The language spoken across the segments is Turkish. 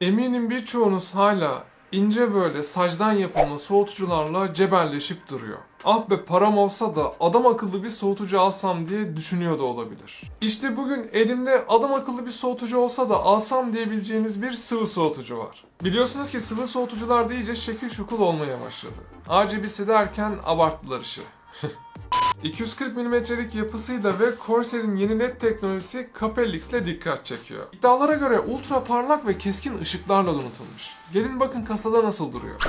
Eminim birçoğunuz hala ince böyle sacdan yapılma soğutucularla cebelleşip duruyor. Ah be param olsa da adam akıllı bir soğutucu alsam diye düşünüyor da olabilir. İşte bugün elimde adam akıllı bir soğutucu olsa da alsam diyebileceğiniz bir sıvı soğutucu var. Biliyorsunuz ki sıvı soğutucular da iyice şekil şukul olmaya başladı. RGB'si derken abarttılar işi. 240 mm'lik yapısıyla ve Corsair'in yeni LED teknolojisi Capellix ile dikkat çekiyor. İddialara göre ultra parlak ve keskin ışıklarla donatılmış. Gelin bakın kasada nasıl duruyor.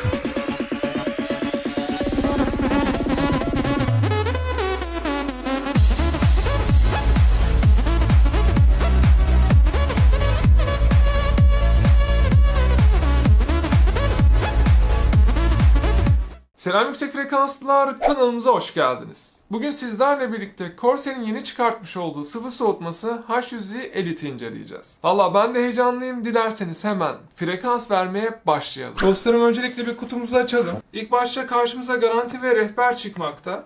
Selam yüksek frekanslılar kanalımıza hoş geldiniz. Bugün sizlerle birlikte Corsair'in yeni çıkartmış olduğu sıvı soğutması H100i Elite'i inceleyeceğiz. Valla ben de heyecanlıyım dilerseniz hemen frekans vermeye başlayalım. Dostlarım öncelikle bir kutumuzu açalım. İlk başta karşımıza garanti ve rehber çıkmakta.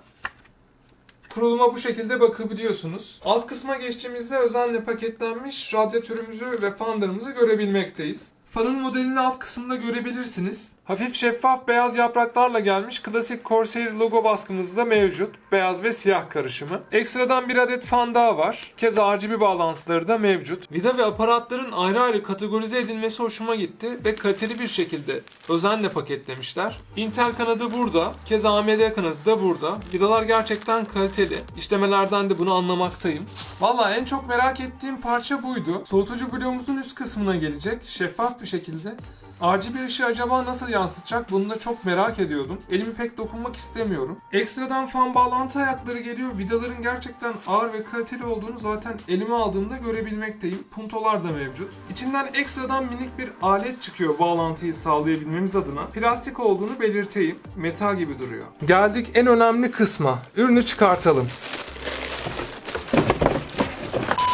Kuruluma bu şekilde bakabiliyorsunuz. Alt kısma geçtiğimizde özenle paketlenmiş radyatörümüzü ve fanlarımızı görebilmekteyiz. Fanın modelini alt kısımda görebilirsiniz. Hafif şeffaf beyaz yapraklarla gelmiş klasik Corsair logo baskımız da mevcut. Beyaz ve siyah karışımı. Ekstradan bir adet fan daha var. Keza RGB bağlantıları da mevcut. Vida ve aparatların ayrı ayrı kategorize edilmesi hoşuma gitti ve kaliteli bir şekilde özenle paketlemişler. Intel kanadı burada. Keza AMD kanadı da burada. Vidalar gerçekten kaliteli. İşlemelerden de bunu anlamaktayım. Valla en çok merak ettiğim parça buydu. Soğutucu bloğumuzun üst kısmına gelecek. Şeffaf bir şekilde. RGB ışığı acaba nasıl yansıtacak bunu da çok merak ediyordum. Elimi pek dokunmak istemiyorum. Ekstradan fan bağlantı ayakları geliyor. Vidaların gerçekten ağır ve kaliteli olduğunu zaten elime aldığımda görebilmekteyim. Puntolar da mevcut. İçinden ekstradan minik bir alet çıkıyor bağlantıyı sağlayabilmemiz adına. Plastik olduğunu belirteyim. Metal gibi duruyor. Geldik en önemli kısma. Ürünü çıkartalım.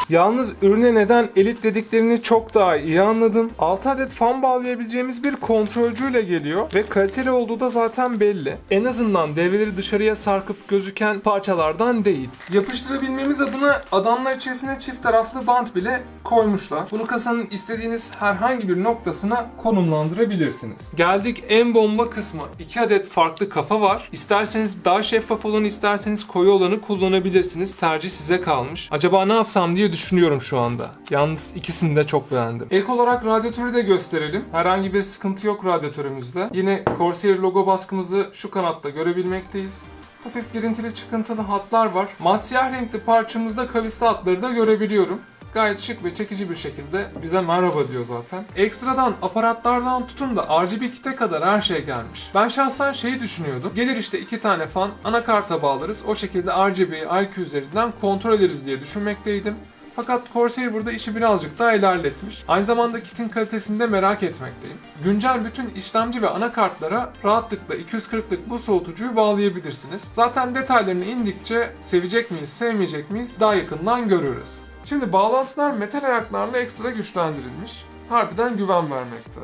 Yalnız ürüne neden elit dediklerini çok daha iyi anladım. 6 adet fan bağlayabileceğimiz bir kontrolcüyle geliyor ve kaliteli olduğu da zaten belli. En azından devreleri dışarıya sarkıp gözüken parçalardan değil. Yapıştırabilmemiz adına adamlar içerisine çift taraflı bant bile koymuşlar. Bunu kasanın istediğiniz herhangi bir noktasına konumlandırabilirsiniz. Geldik en bomba kısmı. 2 adet farklı kafa var. İsterseniz daha şeffaf olanı isterseniz koyu olanı kullanabilirsiniz. Tercih size kalmış. Acaba ne yapsam diye düşünüyorum şu anda. Yalnız ikisini de çok beğendim. Ek olarak radyatörü de gösterelim. Herhangi bir sıkıntı yok radyatörümüzde. Yine Corsair logo baskımızı şu kanatta görebilmekteyiz. Hafif girintili çıkıntılı hatlar var. Mat siyah renkli parçamızda kavisli hatları da görebiliyorum. Gayet şık ve çekici bir şekilde bize merhaba diyor zaten. Ekstradan aparatlardan tutun da RGB kit'e kadar her şey gelmiş. Ben şahsen şeyi düşünüyordum. Gelir işte iki tane fan anakarta bağlarız. O şekilde RGB'yi IQ üzerinden kontrol ederiz diye düşünmekteydim. Fakat Corsair burada işi birazcık daha ilerletmiş. Aynı zamanda kitin kalitesini de merak etmekteyim. Güncel bütün işlemci ve anakartlara rahatlıkla 240'lık bu soğutucuyu bağlayabilirsiniz. Zaten detaylarını indikçe sevecek miyiz, sevmeyecek miyiz daha yakından görürüz. Şimdi bağlantılar metal ayaklarla ekstra güçlendirilmiş. Harbiden güven vermekte.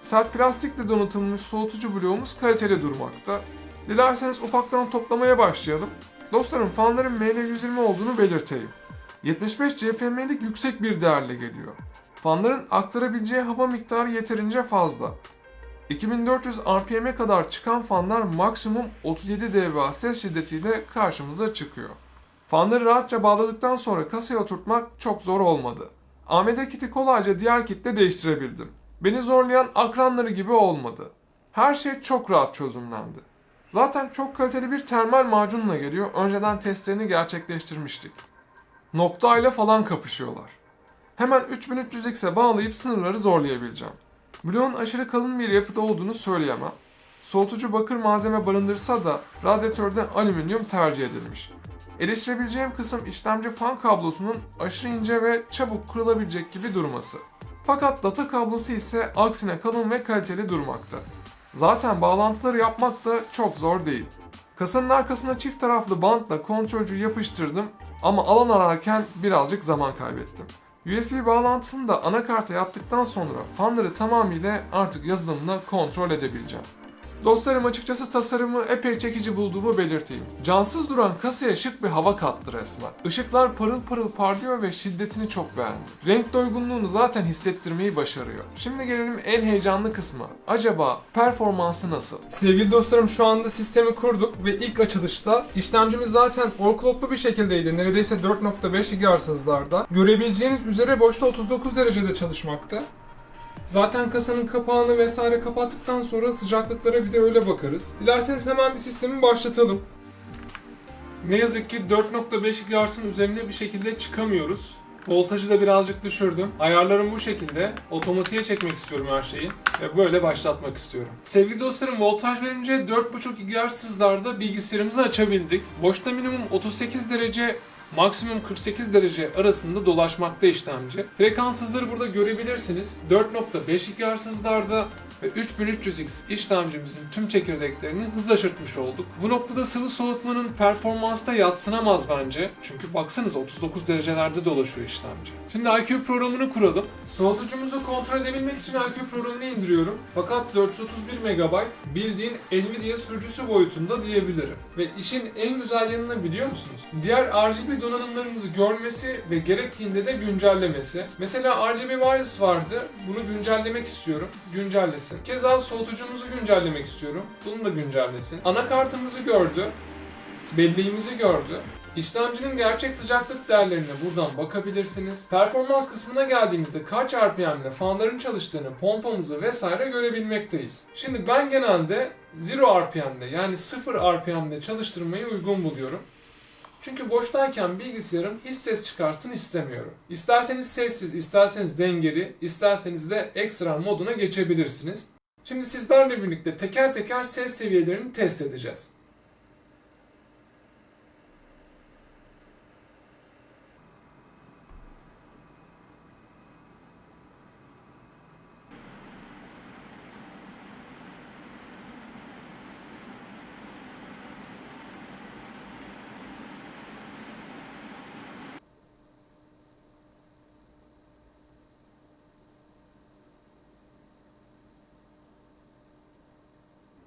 Sert plastikle donatılmış soğutucu bloğumuz kaliteli durmakta. Dilerseniz ufaktan toplamaya başlayalım. Dostlarım fanların ML120 olduğunu belirteyim. 75 CFM'lik yüksek bir değerle geliyor. Fanların aktarabileceği hava miktarı yeterince fazla. 2400 RPM'e kadar çıkan fanlar maksimum 37 dBA ses şiddetiyle karşımıza çıkıyor. Fanları rahatça bağladıktan sonra kasaya oturtmak çok zor olmadı. AMD kiti kolayca diğer kitle değiştirebildim. Beni zorlayan akranları gibi olmadı. Her şey çok rahat çözümlendi. Zaten çok kaliteli bir termal macunla geliyor. Önceden testlerini gerçekleştirmiştik. Nokta ile falan kapışıyorlar. Hemen 3300X'e bağlayıp sınırları zorlayabileceğim. Bloğun aşırı kalın bir yapıda olduğunu söyleyemem. Soğutucu bakır malzeme barındırsa da radyatörde alüminyum tercih edilmiş. Eleştirebileceğim kısım işlemci fan kablosunun aşırı ince ve çabuk kırılabilecek gibi durması. Fakat data kablosu ise aksine kalın ve kaliteli durmakta. Zaten bağlantıları yapmak da çok zor değil. Kasanın arkasına çift taraflı bantla kontrolcü yapıştırdım ama alan ararken birazcık zaman kaybettim. USB bağlantısını da anakarta yaptıktan sonra fanları tamamıyla artık yazılımla kontrol edebileceğim. Dostlarım açıkçası tasarımı epey çekici bulduğumu belirteyim. Cansız duran kasaya şık bir hava kattı resmen. Işıklar parıl parıl parlıyor ve şiddetini çok beğendim. Renk doygunluğunu zaten hissettirmeyi başarıyor. Şimdi gelelim en heyecanlı kısmı. Acaba performansı nasıl? Sevgili dostlarım şu anda sistemi kurduk ve ilk açılışta işlemcimiz zaten overclocklu bir şekildeydi. Neredeyse 4.5 GHz hızlarda. Görebileceğiniz üzere boşta 39 derecede çalışmakta. Zaten kasanın kapağını vesaire kapattıktan sonra sıcaklıklara bir de öyle bakarız. Dilerseniz hemen bir sistemi başlatalım. Ne yazık ki 4.5 GHz'ın üzerine bir şekilde çıkamıyoruz. Voltajı da birazcık düşürdüm. Ayarlarım bu şekilde. Otomatiğe çekmek istiyorum her şeyi. Ve böyle başlatmak istiyorum. Sevgili dostlarım voltaj verince 4.5 GHz bilgisayarımızı açabildik. Boşta minimum 38 derece maksimum 48 derece arasında dolaşmakta işlemci. Frekans hızları burada görebilirsiniz. 4.5 GHz hızlarda ve 3300X işlemcimizin tüm çekirdeklerini hız aşırtmış olduk. Bu noktada sıvı soğutmanın performansı da yatsınamaz bence. Çünkü baksanız 39 derecelerde dolaşıyor işlemci. Şimdi IQ programını kuralım. Soğutucumuzu kontrol edebilmek için IQ programını indiriyorum. Fakat 431 MB bildiğin Nvidia sürücüsü boyutunda diyebilirim. Ve işin en güzel yanını biliyor musunuz? Diğer RGB donanımlarınızı görmesi ve gerektiğinde de güncellemesi. Mesela RGB Wireless vardı. Bunu güncellemek istiyorum. Güncellesin. Keza soğutucumuzu güncellemek istiyorum. Bunu da güncellesin. Anakartımızı gördü. Belleğimizi gördü. İşlemcinin gerçek sıcaklık değerlerine buradan bakabilirsiniz. Performans kısmına geldiğimizde kaç RPM'le fanların çalıştığını, pompamızı vesaire görebilmekteyiz. Şimdi ben genelde 0 RPM'de yani 0 RPM'de çalıştırmayı uygun buluyorum. Çünkü boştayken bilgisayarım hiç ses çıkarsın istemiyorum. İsterseniz sessiz, isterseniz dengeli, isterseniz de ekstra moduna geçebilirsiniz. Şimdi sizlerle birlikte teker teker ses seviyelerini test edeceğiz.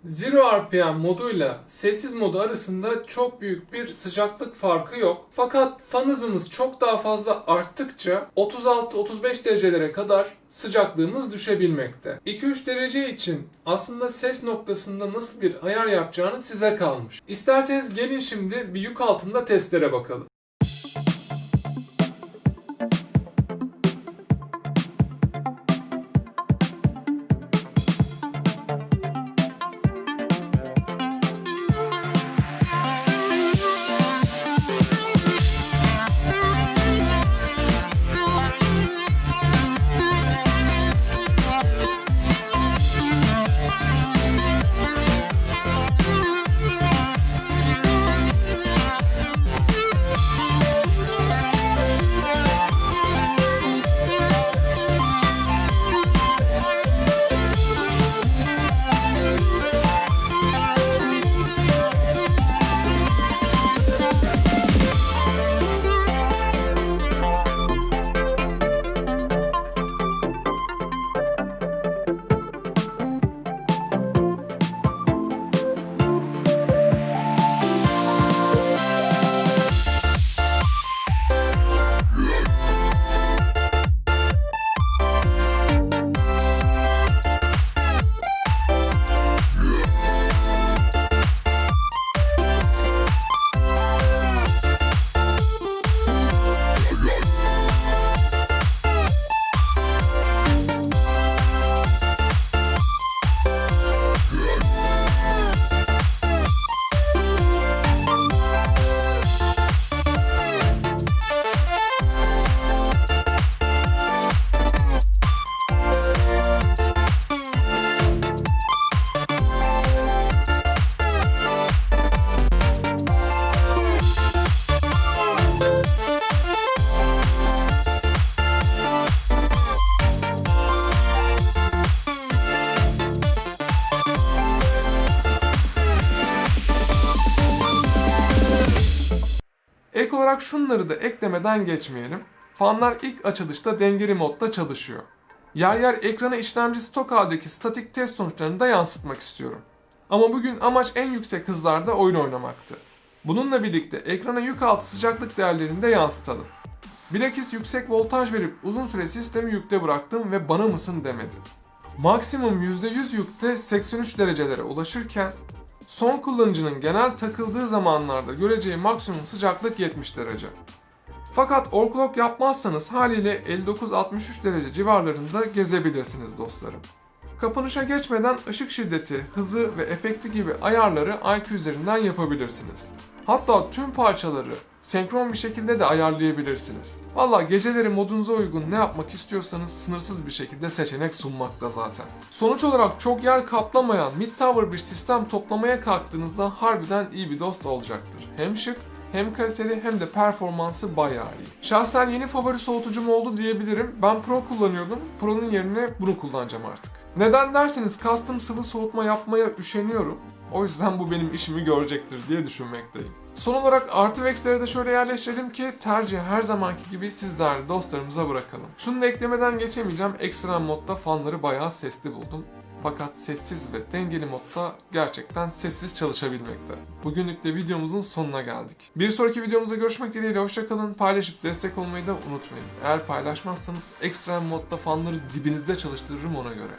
Zero RPM moduyla sessiz modu arasında çok büyük bir sıcaklık farkı yok. Fakat fan hızımız çok daha fazla arttıkça 36-35 derecelere kadar sıcaklığımız düşebilmekte. 2-3 derece için aslında ses noktasında nasıl bir ayar yapacağınız size kalmış. İsterseniz gelin şimdi bir yük altında testlere bakalım. Ek olarak şunları da eklemeden geçmeyelim. Fanlar ilk açılışta dengeli modda çalışıyor. Yer yer ekrana işlemci stok haldeki statik test sonuçlarını da yansıtmak istiyorum. Ama bugün amaç en yüksek hızlarda oyun oynamaktı. Bununla birlikte ekrana yük altı sıcaklık değerlerini de yansıtalım. Bilakis yüksek voltaj verip uzun süre sistemi yükte bıraktım ve bana mısın demedi. Maksimum %100 yükte 83 derecelere ulaşırken son kullanıcının genel takıldığı zamanlarda göreceği maksimum sıcaklık 70 derece. Fakat overclock yapmazsanız haliyle 59-63 derece civarlarında gezebilirsiniz dostlarım. Kapanışa geçmeden ışık şiddeti, hızı ve efekti gibi ayarları IQ üzerinden yapabilirsiniz. Hatta tüm parçaları senkron bir şekilde de ayarlayabilirsiniz. Valla geceleri modunuza uygun ne yapmak istiyorsanız sınırsız bir şekilde seçenek sunmakta zaten. Sonuç olarak çok yer kaplamayan mid-tower bir sistem toplamaya kalktığınızda harbiden iyi bir dost olacaktır. Hem şık hem kaliteli hem de performansı bayağı iyi. Şahsen yeni favori soğutucum oldu diyebilirim. Ben Pro kullanıyordum. Pro'nun yerine bunu kullanacağım artık. Neden derseniz custom sıvı soğutma yapmaya üşeniyorum. O yüzden bu benim işimi görecektir diye düşünmekteyim. Son olarak artı ve eksileri de şöyle yerleştirelim ki tercihi her zamanki gibi siz değerli dostlarımıza bırakalım. Şunu da eklemeden geçemeyeceğim. Ekstrem modda fanları bayağı sesli buldum. Fakat sessiz ve dengeli modda gerçekten sessiz çalışabilmekte. Bugünlük de videomuzun sonuna geldik. Bir sonraki videomuzda görüşmek dileğiyle hoşçakalın. Paylaşıp destek olmayı da unutmayın. Eğer paylaşmazsanız ekstrem modda fanları dibinizde çalıştırırım ona göre.